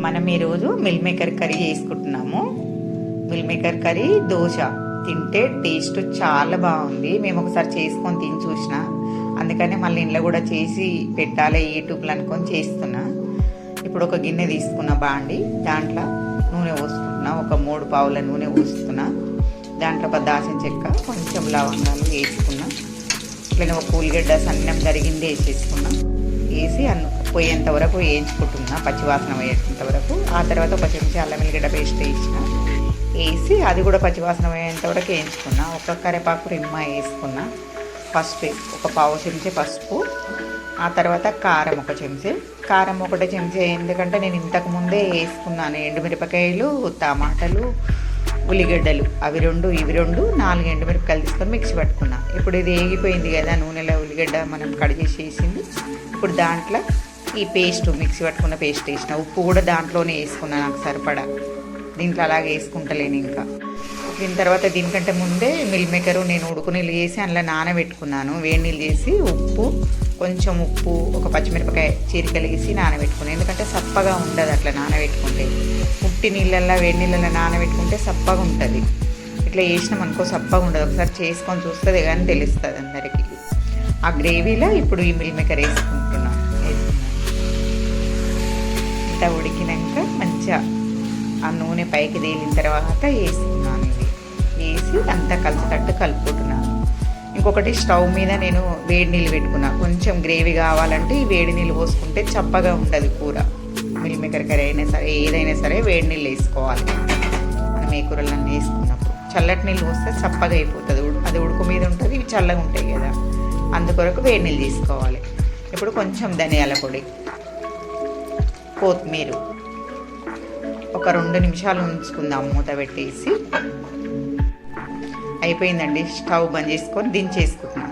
మనం ఈరోజు meal maker curry చేసుకుంటున్నాము. Meal maker curry dosa. తింటే టేస్ట్ చాలా బాగుంది. మేము ఒకసారి చేసుకొని తిని చూసిన. అందుకనే మళ్ళీ ఇంట్లో కూడా చేసి పెట్టాలి యూట్యూబ్లో అనుకొని చేస్తున్నా. ఇప్పుడు ఒక గిన్నె తీసుకున్న బాండి. దాంట్లో నూనె పోసుకుంటున్నా. ఒక మూడు పావుల నూనె పోసుకున్నా. దాంట్లో ఒక దాచిన చెక్క కొంచెం లవంగాలు వేసుకున్నా. ఇట్లనే ఒక ఉల్లిగడ్డ సన్నం జరిగింది వేసేసుకున్నా. వేసి అన్ను పోయేంత వరకు వేయించుకుంటున్నా పచ్చివాసన పోయేంత వరకు. ఆ తర్వాత ఒక చెంచా అల్లం వెల్లిగడ్డ పేస్ట్ వేసిన వేసి అది కూడా పచ్చివాసన పోయేంత వరకు వేయించుకున్నా. ఒక కరివేపాకు రిమ్మ వేసుకున్నా పసుపు ఒక పావు చెంచా పసుపు ఆ తర్వాత కారం ఒక చెంచా. కారం ఒకటే చెంచా ఎందుకంటే నేను ఇంతకు ముందే వేసుకున్నాను. ఎండుమిరపకాయలు టమాటాలు ఉల్లిగడ్డలు అవి రెండు ఇవి రెండు నాలుగు ఎండుమిరపకాయలు తీసుకొని మిక్సీ పట్టుకున్నా. ఇప్పుడు ఇది వేగిపోయింది కదా నూనెలో ఉల్లిగడ్డ మనం కడిగేసి చేసి వేసింది. ఇప్పుడు దాంట్లో ఈ పేస్ట్ మిక్సీ పట్టుకున్న పేస్ట్ వేసిన. ఉప్పు కూడా దాంట్లోనే వేసుకున్నా నాకు సరిపడా. దీంట్లో అలాగే వేసుకుంటలేను ఇంకా. దీని తర్వాత దీనికంటే ముందే మిల్ మేకరు నేను ఉడుకు నీళ్ళు చేసి అందులో నానబెట్టుకున్నాను. వేడి నీళ్ళు చేసి ఉప్పు కొంచెం ఉప్పు ఒక పచ్చిమిరపకాయ చీరికలు వేసి నానబెట్టుకున్నాను. ఎందుకంటే సప్పగా ఉండదు అట్లా నానబెట్టుకుంటే. ఉట్టి నీళ్ళల్లో వేడి నీళ్ళల్లో నానబెట్టుకుంటే సప్పగా ఉంటుంది. ఇట్లా వేసినాం అనుకో సప్పగా ఉండదు. ఒకసారి చేసుకొని చూస్తుంది కానీ తెలుస్తుంది అందరికీ. ఆ గ్రేవీలో ఇప్పుడు ఈ మిల్ మేకర్ వేసుకుంటున్నాం అంతా ఉడికినాక మంచిగా ఆ నూనె పైకి తేలిన తర్వాత వేసుకున్నాను ఇది. వేసి అంతా కలిసికట్టు కలుపుకుంటున్నాను. ఇంకొకటి స్టవ్ మీద నేను వేడి నీళ్ళు పెట్టుకున్నా. కొంచెం గ్రేవీ కావాలంటే ఈ వేడి నీళ్ళు పోసుకుంటే చప్పగా ఉండదు కూర. మిల్లిమేకర్ కర్రీ అయినా సరే ఏదైనా సరే వేడి నీళ్ళు వేసుకోవాలి. మనం ఏ కూరలన్నీ వేసుకున్నప్పుడు. చల్లటి నీళ్ళు పోస్తే చప్పగా అయిపోతుంది. ఉడు- అది ఉడుకు మీద ఉంటుంది ఇవి చల్లగా ఉంటాయి కదా. అందుకొరకు వేడి నీళ్ళు తీసుకోవాలి. ఇప్పుడు కొంచెం ధనియాల పొడి. కొత్తిమీర. ఒక రెండు నిమిషాలు ఉంచుకుందాం మూత పెట్టేసి. అయిపోయిందండి స్టవ్ బంద్ చేసుకొని దించేసుకుంటున్నాం